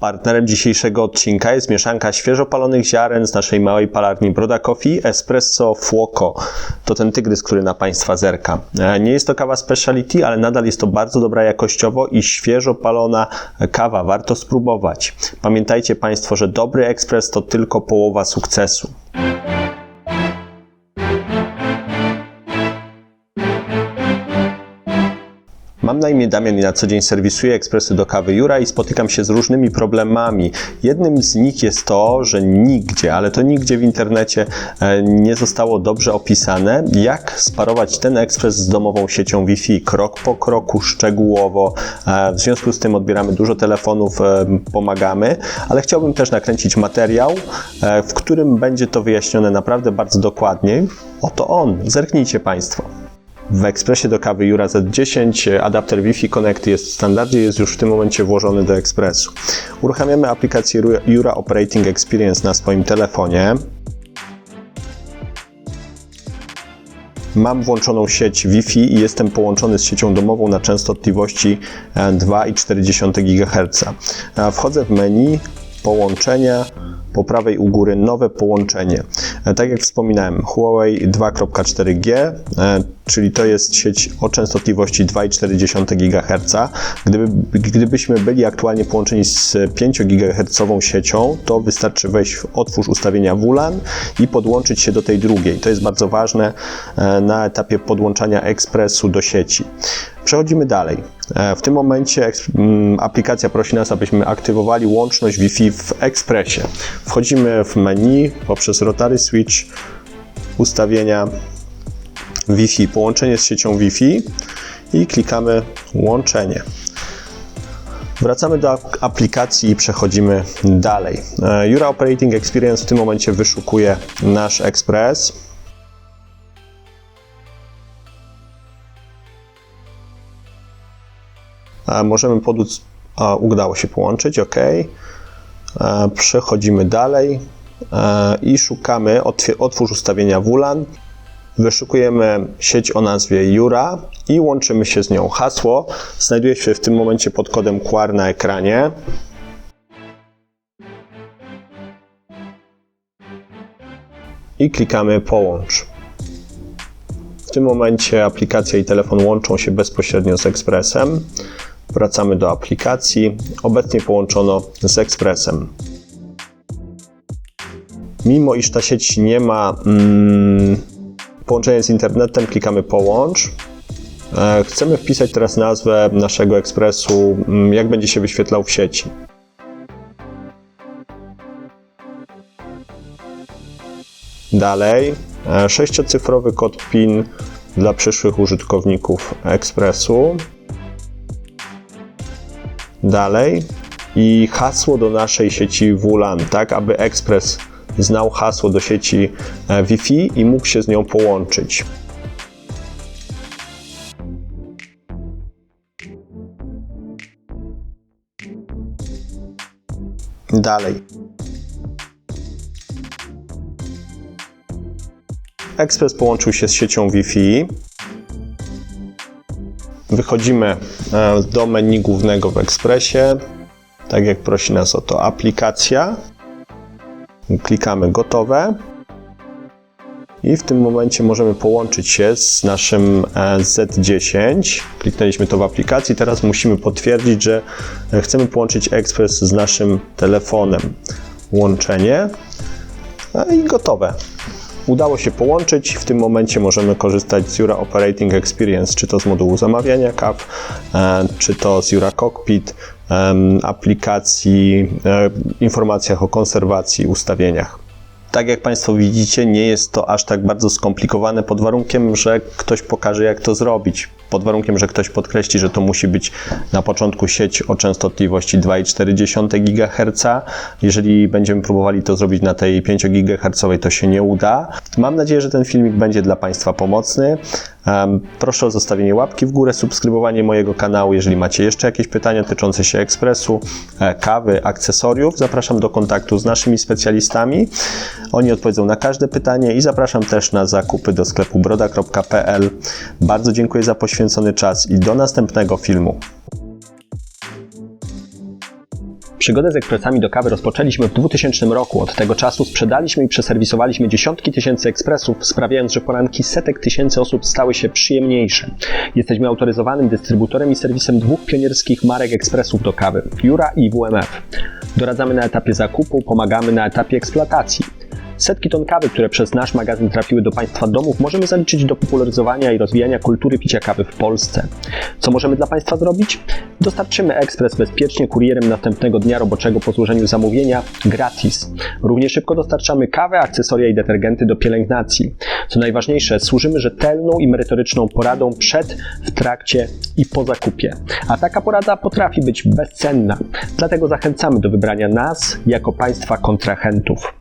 Partnerem dzisiejszego odcinka jest mieszanka świeżo palonych ziaren z naszej małej palarni Broda Coffee Espresso Fuoco. To ten tygrys, który na Państwa zerka. E, Nie jest to kawa speciality, ale nadal jest to bardzo dobra jakościowo i świeżo palona kawa. Warto spróbować. Pamiętajcie Państwo, że dobry ekspres to tylko połowa sukcesu. Mam na imię Damian i na co dzień serwisuję ekspresy do kawy Jura i spotykam się z różnymi problemami. Jednym z nich jest to, że nigdzie, ale to nigdzie w internecie e, nie zostało dobrze opisane, jak sparować ten ekspres z domową siecią Wi-Fi krok po kroku, szczegółowo. E, W związku z tym odbieramy dużo telefonów, e, pomagamy, ale chciałbym też nakręcić materiał, w którym będzie to wyjaśnione naprawdę bardzo dokładnie. Oto on, zerknijcie Państwo. W ekspresie do kawy Jura Z10 adapter Wi-Fi Connect jest w standardzie, jest już w tym momencie włożony do ekspresu. Uruchamiamy aplikację Jura Operating Experience na swoim telefonie. Mam włączoną sieć Wi-Fi i jestem połączony z siecią domową na częstotliwości e, 2,4 GHz. E, Wchodzę w menu połączenia, po prawej u góry nowe połączenie. E, Tak jak wspominałem, Huawei 2.4G, e, czyli to jest sieć o częstotliwości 2,4 GHz. Gdyby, gdybyśmy byli aktualnie połączeni z 5 GHz siecią, to wystarczy wejść w otwórz ustawienia WLAN i podłączyć się do tej drugiej. To jest bardzo ważne e, na etapie podłączania ekspresu do sieci. Przechodzimy dalej. E, W tym momencie aplikacja prosi nas, abyśmy aktywowali łączność Wi-Fi w ekspresie. Wchodzimy w menu poprzez Rotary Switch, ustawienia Wi-Fi, połączenie z siecią Wi-Fi i klikamy łączenie. Wracamy do ap- aplikacji i przechodzimy dalej. E, Jura Operating Experience w tym momencie wyszukuje nasz ekspres. E, Możemy podłuc, a, udało się połączyć, ok. E, Przechodzimy dalej e, i szukamy, otwórz ustawienia WLAN. Wyszukujemy sieć o nazwie Jura i łączymy się z nią. Hasło znajduje się w tym momencie pod kodem QR na ekranie. I klikamy połącz. W tym momencie aplikacja i telefon łączą się bezpośrednio z ekspresem. Wracamy do aplikacji. Obecnie połączono z ekspresem. Mimo iż ta sieć nie ma mm, połączenia z internetem, klikamy połącz. E, Chcemy wpisać teraz nazwę naszego ekspresu, mm, jak będzie się wyświetlał w sieci. Dalej, e, sześciocyfrowy kod PIN dla przyszłych użytkowników ekspresu. Dalej i hasło do naszej sieci WLAN, tak aby ekspres znał hasło do sieci e, Wi-Fi i mógł się z nią połączyć. Dalej. Ekspres połączył się z siecią Wi-Fi. Wychodzimy e, do menu głównego w ekspresie. Tak jak prosi nas o to aplikacja. Klikamy gotowe. I w tym momencie możemy połączyć się z naszym e, Z10. Kliknęliśmy to w aplikacji. Teraz musimy potwierdzić, że e, chcemy połączyć ekspres z naszym telefonem. Łączenie e, i gotowe. Udało się połączyć. W tym momencie możemy korzystać z Jura Operating Experience, czy to z modułu zamawiania kaw, e, czy to z Jura Cockpit, aplikacji, e, informacjach o konserwacji, ustawieniach. Tak jak Państwo widzicie, nie jest to aż tak bardzo skomplikowane pod warunkiem, że ktoś pokaże, jak to zrobić. Pod warunkiem, że ktoś podkreśli, że to musi być na początku sieć o częstotliwości 2,4 GHz. Jeżeli będziemy próbowali to zrobić na tej 5 GHz, to się nie uda. Mam nadzieję, że ten filmik będzie dla Państwa pomocny. Proszę o zostawienie łapki w górę, subskrybowanie mojego kanału. Jeżeli macie jeszcze jakieś pytania dotyczące się ekspresu, e, kawy, akcesoriów, zapraszam do kontaktu z naszymi specjalistami. Oni odpowiedzą na każde pytanie i zapraszam też na zakupy do sklepu broda.pl. Bardzo dziękuję za poświęcony czas i do następnego filmu. Przygodę z ekspresami do kawy rozpoczęliśmy w 2000 roku. Od tego czasu sprzedaliśmy i przeserwisowaliśmy dziesiątki tysięcy ekspresów, sprawiając, że poranki setek tysięcy osób stały się przyjemniejsze. Jesteśmy autoryzowanym dystrybutorem i serwisem dwóch pionierskich marek ekspresów do kawy Jura i WMF. Doradzamy na etapie zakupu, pomagamy na etapie eksploatacji. Setki ton kawy, które przez nasz magazyn trafiły do Państwa domów, możemy zaliczyć do popularyzowania i rozwijania kultury picia kawy w Polsce. Co możemy dla Państwa zrobić? Dostarczymy ekspres bezpiecznie kurierem następnego dnia roboczego po złożeniu zamówienia gratis. Równie szybko dostarczamy kawę, akcesoria i detergenty do pielęgnacji. Co najważniejsze, służymy rzetelną i merytoryczną poradą przed, w trakcie i po zakupie. A taka porada potrafi być bezcenna. Dlatego zachęcamy do wybrania nas jako Państwa kontrahentów.